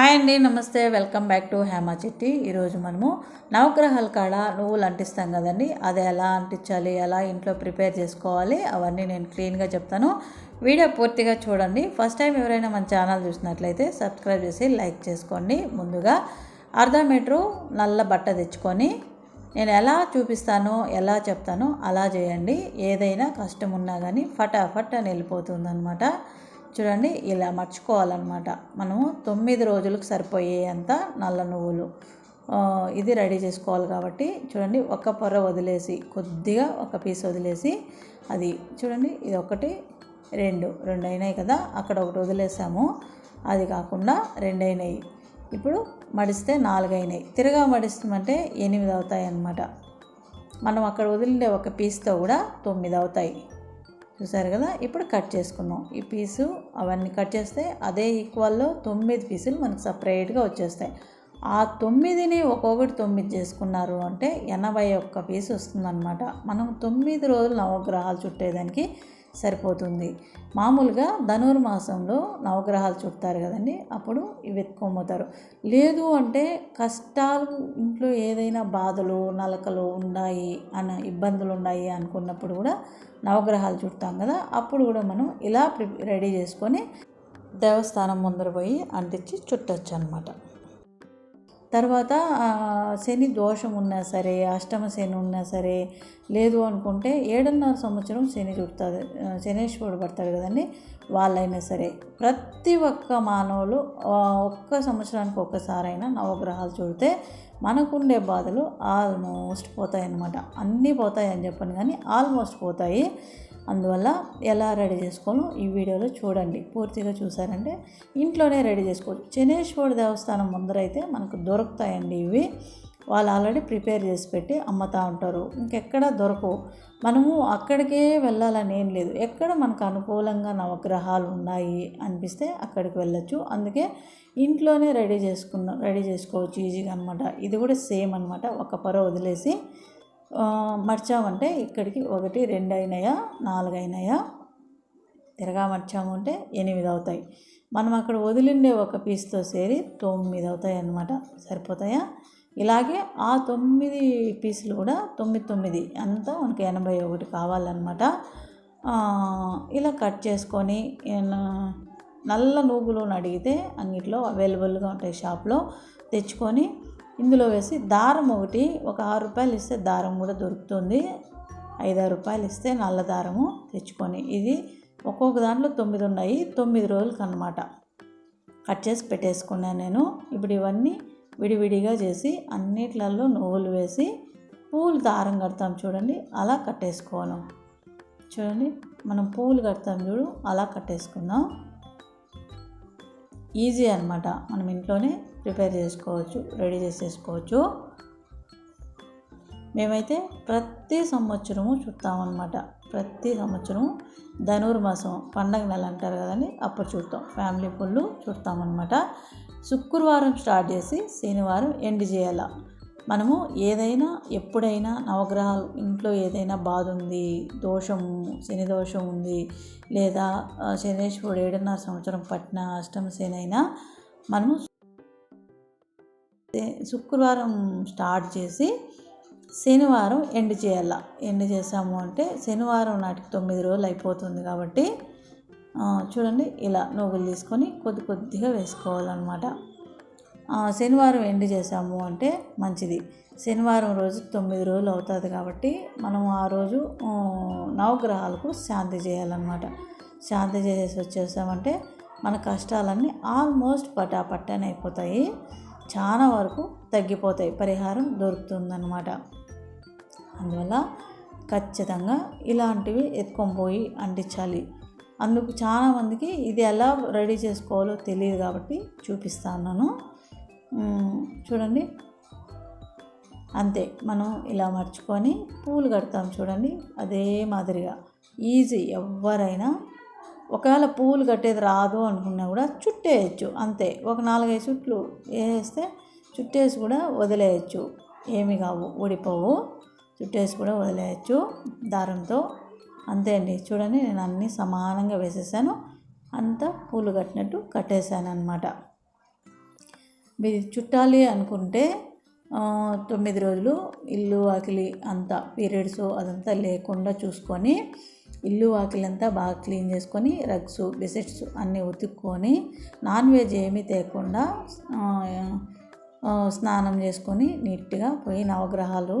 Hi అండి నమస్తే. Welcome back to Hema Chetti. ఈరోజు మనము నవగ్రహాల కాడ నువ్వులు అంటిస్తాం కదండి. అది ఎలా అంటించాలి ఎలా ఇంట్లో ప్రిపేర్ చేసుకోవాలి అవన్నీ నేను క్లీన్గా చెప్తాను. వీడియో పూర్తిగా చూడండి. ఫస్ట్ టైం ఎవరైనా మన ఛానల్ చూసినట్లయితే సబ్స్క్రైబ్ చేసి లైక్ చేసుకోండి. ముందుగా అర్ధ మీటరు నల్ల బట్ట తెచ్చుకొని నేను ఎలా చూపిస్తానో ఎలా చెప్తానో అలా చేయండి. ఏదైనా కష్టం ఉన్నా కానీ ఫటాఫట్ అని వెళ్ళిపోతుంది చూడండి ఇలా మర్చుకోవాలన్నమాట. మనము తొమ్మిది రోజులకు సరిపోయేంత నల్ల నువ్వులు. ఇది రెడీ చేసుకోవాలి కాబట్టి చూడండి ఒక పొర వదిలేసి కొద్దిగా ఒక పీస్ వదిలేసి అది చూడండి ఇది ఒకటి రెండు రెండు అయినాయి కదా అక్కడ ఒకటి వదిలేసాము. అది కాకుండా రెండు అయినాయి. ఇప్పుడు మడిస్తే నాలుగు అయినాయి. తిరగా మడిస్తామంటే ఎనిమిది అవుతాయి అన్నమాట మనం అక్కడ వదిలిండే ఒక పీస్తో కూడా తొమ్మిది అవుతాయి. చూసారు కదా? ఇప్పుడు కట్ చేసుకున్నాం ఈ పీసు అవన్నీ కట్ చేస్తే అదే ఈక్వల్లో తొమ్మిది పీసులు మనకు సపరేట్గా వచ్చేస్తాయి. ఆ తొమ్మిదిని ఒక్కొక్కటి తొమ్మిది చేసుకున్నారు అంటే ఎనభై ఒక్క పీసు వస్తుందన్నమాట. మనం తొమ్మిది రోజులు నవగ్రహాలు చుట్టేదానికి సరిపోతుంది. మామూలుగా ధనుర్మాసంలో నవగ్రహాలు చుడతారు కదండి అప్పుడు ఇవి ఎత్తుకోమోతారు లేదు అంటే కష్టాలు ఇంట్లో ఏదైనా బాధలు నలకలు ఉన్నాయి అన్న ఇబ్బందులు ఉన్నాయి అనుకున్నప్పుడు కూడా నవగ్రహాలు చుడతాం కదా అప్పుడు కూడా మనం ఇలా ప్రి రెడీ చేసుకొని దేవస్థానం ముందర పోయి అంటించి చుట్టచ్చు అనమాట తర్వాత శని దోషం ఉన్నా సరే అష్టమ శని ఉన్నా సరే లేదు అనుకుంటే ఏడున్నర సంవత్సరం శని చుడతాడు. శనేశ్వరుడు పడతాడు కదండి. వాళ్ళైనా సరే ప్రతి ఒక్క మానవులు ఒక్క సంవత్సరానికి ఒక్కసారైనా నవగ్రహాలు చూడితే మనకుండే బాధలు ఆల్మోస్ట్ పోతాయి అన్నమాట అన్నీ పోతాయి అని చెప్పను కానీ ఆల్మోస్ట్ పోతాయి. అందువల్ల ఎలా రెడీ చేసుకోవాలో ఈ వీడియోలో చూడండి. పూర్తిగా చూసారంటే ఇంట్లోనే రెడీ చేసుకోవచ్చు. శనేశ్వర దేవస్థానం ముందరైతే మనకు దొరుకుతాయండి ఇవి. వాళ్ళు ఆల్రెడీ ప్రిపేర్ చేసి పెట్టి అమ్ముతూ ఉంటారు. ఇంకెక్కడ దొరకవు. మనము అక్కడికే వెళ్ళాలని ఏం లేదు. ఎక్కడ మనకు అనుకూలంగా నవగ్రహాలు ఉన్నాయి అనిపిస్తే అక్కడికి వెళ్ళొచ్చు. అందుకే ఇంట్లోనే రెడీ చేసుకున్న రెడీ చేసుకోవచ్చు. ఈజీగా అనమాట ఇది కూడా సేమ్ అనమాట ఒక పొర వదిలేసి మర్చామంటే ఇక్కడికి ఒకటి రెండు అయినాయా నాలుగు అయినాయా తిరగా మర్చాము అంటే ఎనిమిది అవుతాయి. మనం అక్కడ వదిలిండే ఒక పీస్తో సేరి తొమ్మిది అవుతాయి అన్నమాట. సరిపోతాయా? ఇలాగే ఆ తొమ్మిది పీసులు కూడా తొమ్మిది తొమ్మిది అంతా మనకి ఎనభై ఒకటి కావాలన్నమాట. ఇలా కట్ చేసుకొని నల్ల నువ్వులు అడిగితే అన్నిట్లో అవైలబుల్గా ఉంటాయి షాప్లో. తెచ్చుకొని ఇందులో వేసి దారం ఒకటి ఒక ఆరు రూపాయలు ఇస్తే దారం కూడా దొరుకుతుంది. ఐదారు రూపాయలు ఇస్తే నల్ల దారము తెచ్చుకొని ఇది ఒక్కొక్క దాంట్లో తొమ్మిది ఉన్నాయి తొమ్మిది రోజులకి అనమాట కట్ చేసి పెట్టేసుకున్నాను నేను. ఇప్పుడు ఇవన్నీ విడివిడిగా చేసి అన్నిట్లలో నువ్వులు వేసి పూలు దారం కడతాం చూడండి అలా కట్టేసుకోవాలి. చూడండి మనం పూలు కడతాం చూడు అలా కట్టేసుకుందాం. ఈజీ అనమాట మనం ఇంట్లోనే ప్రిపేర్ చేసుకోవచ్చు రెడీ చేసేసుకోవచ్చు. మేమైతే ప్రతి సంవత్సరము చూస్తామన్నమాట ప్రతి సంవత్సరం ధనుర్మాసం పండగ నెల అంటారు కదండి అప్పుడు చూస్తాం. ఫ్యామిలీ ఫుల్ చూస్తామన్నమాట శుక్రవారం స్టార్ట్ చేసి శనివారం ఎండ్ చేయాల. మనము ఏదైనా ఎప్పుడైనా నవగ్రహాలు ఇంట్లో ఏదైనా బాధ ఉంది దోషం శని దోషం ఉంది లేదా శనేశ్వరుడు ఏడున్నర సంవత్సరం పట్టిన అష్టమ శని అయినా మనము శుక్రవారం స్టార్ట్ చేసి శనివారం ఎండ్ చేయాల. ఎండ్ చేసాము అంటే శనివారం నాటికి తొమ్మిది రోజులు అయిపోతుంది కాబట్టి చూడండి ఇలా నువ్వులు తీసుకొని కొద్ది కొద్దిగా వేసుకోవాలన్నమాట. శనివారం ఎండు చేసాము అంటే మంచిది. శనివారం రోజు తొమ్మిది రోజులు అవుతుంది కాబట్టి మనం ఆ రోజు నవగ్రహాలకు శాంతి చేయాలన్నమాట. శాంతి చేసేసి వచ్చేసామంటే మన కష్టాలన్నీ ఆల్మోస్ట్ పటాపట్టని అయిపోతాయి. చాలా వరకు తగ్గిపోతాయి. పరిహారం దొరుకుతుందన్నమాట. అందువల్ల ఖచ్చితంగా ఇలాంటివి ఎత్తుకొని పోయి అంటించాలి. అందుకు చాలామందికి ఇది ఎలా రెడీ చేసుకోవాలో తెలియదు కాబట్టి చూపిస్తాను చూడండి. అంతే మనం ఇలా మర్చుకొని పూలు కడతాం చూడండి అదే మాదిరిగా. ఈజీ ఎవరైనా ఒకవేళ పూలు కట్టేది రాదు అనుకున్నా కూడా చుట్టేయచ్చు అంతే. ఒక నాలుగైదు చుట్లు వేస్తే చుట్టేసి కూడా వదిలేయచ్చు. ఏమి కావు ఊడిపోవు. చుట్టేసి కూడా వదిలేయచ్చు దారంతో. అంతే అండి. చూడండి నేను అన్నీ సమానంగా వేసేసాను. అంతా పూలు కట్టినట్టు కట్టేశాను అనమాట మీరు చుట్టాలి అనుకుంటే తొమ్మిది రోజులు ఇల్లు వాకిలి అంతా పీరియడ్స్ అదంతా లేకుండా చూసుకొని ఇల్లు వాకిలి అంతా బాగా క్లీన్ చేసుకొని రగ్స్ బెసెట్స్ అన్నీ ఉతుక్కొని నాన్ వెజ్ ఏమీ తేకుండా స్నానం చేసుకొని నీట్గా పోయి నవగ్రహాలు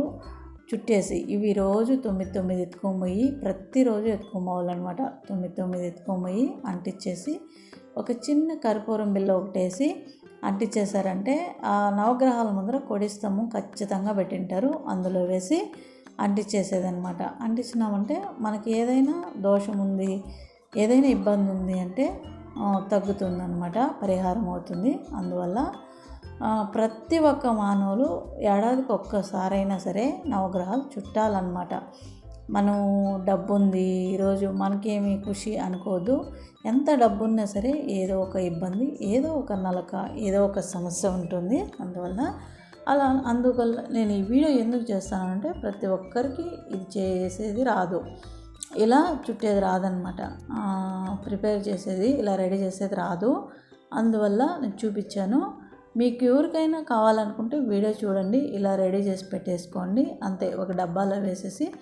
చుట్టేసి ఇవి రోజు తొమ్మిది తొమ్మిది ఎత్తుకొని ప్రతిరోజు ఎత్తుకోమోవాలన్నమాట తొమ్మిది తొమ్మిది ఎత్తుకొని అంటించేసి ఒక చిన్న కర్పూరం బిల్ల ఒకటేసి అంటించేశారంటే ఆ నవగ్రహాల ముందర కొడిస్తాము ఖచ్చితంగా పెట్టింటారు. అందులో వేసి అంటించేసేదనమాట అంటించినామంటే మనకి ఏదైనా దోషం ఉంది ఏదైనా ఇబ్బంది ఉంది అంటే తగ్గుతుందన్నమాట పరిహారం అవుతుంది అందువల్ల ప్రతి ఒక్క మానవులు ఏడాదికి ఒక్కసారైనా సరే నవగ్రహాలు చుట్టాలన్నమాట. మనం డబ్బు ఉంది ఈరోజు మనకేమి ఖుషి అనుకోవద్దు. ఎంత డబ్బు ఉన్నా సరే ఏదో ఒక ఇబ్బంది ఏదో ఒక నలక ఏదో ఒక సమస్య ఉంటుంది. అందువల్ల అలా అందువల్ల నేను ఈ వీడియో ఎందుకు చేస్తానంటే ప్రతి ఒక్కరికి ఇది చేసేది రాదు. ఇలా చుట్టేది రాదనమాట ప్రిపేర్ చేసేది ఇలా రెడీ చేసేది రాదు. అందువల్ల నేను చూపించాను. మీకు ఎవరికైనా కావాలనుకుంటే వీడియో చూడండి ఇలా రెడీ చేసి పెట్టేసుకోండి. అంతే ఒక డబ్బాలో వేసేసి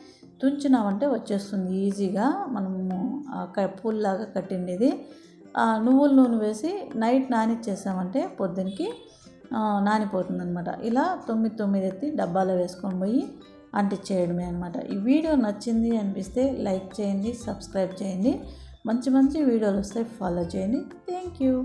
తుంచినామంటే వచ్చేస్తుంది ఈజీగా. మనము క- పూల్లాగా కట్టిండేది. ఆ నువ్వుల నూనె వేసి నైట్ నానిచ్చేసామంటే పొద్దునకి నానిపోతుంది అనమాట ఇలా తొమ్మిది తొమ్మిది ఎత్తి డబ్బాలో వేసుకొని పోయి అంటించేయడమే అనమాట ఈ వీడియో నచ్చింది అనిపిస్తే లైక్ చేయండి సబ్స్క్రైబ్ చేయండి. మంచి మంచి వీడియోలు వస్తాయి ఫాలో చేయండి. Thank you.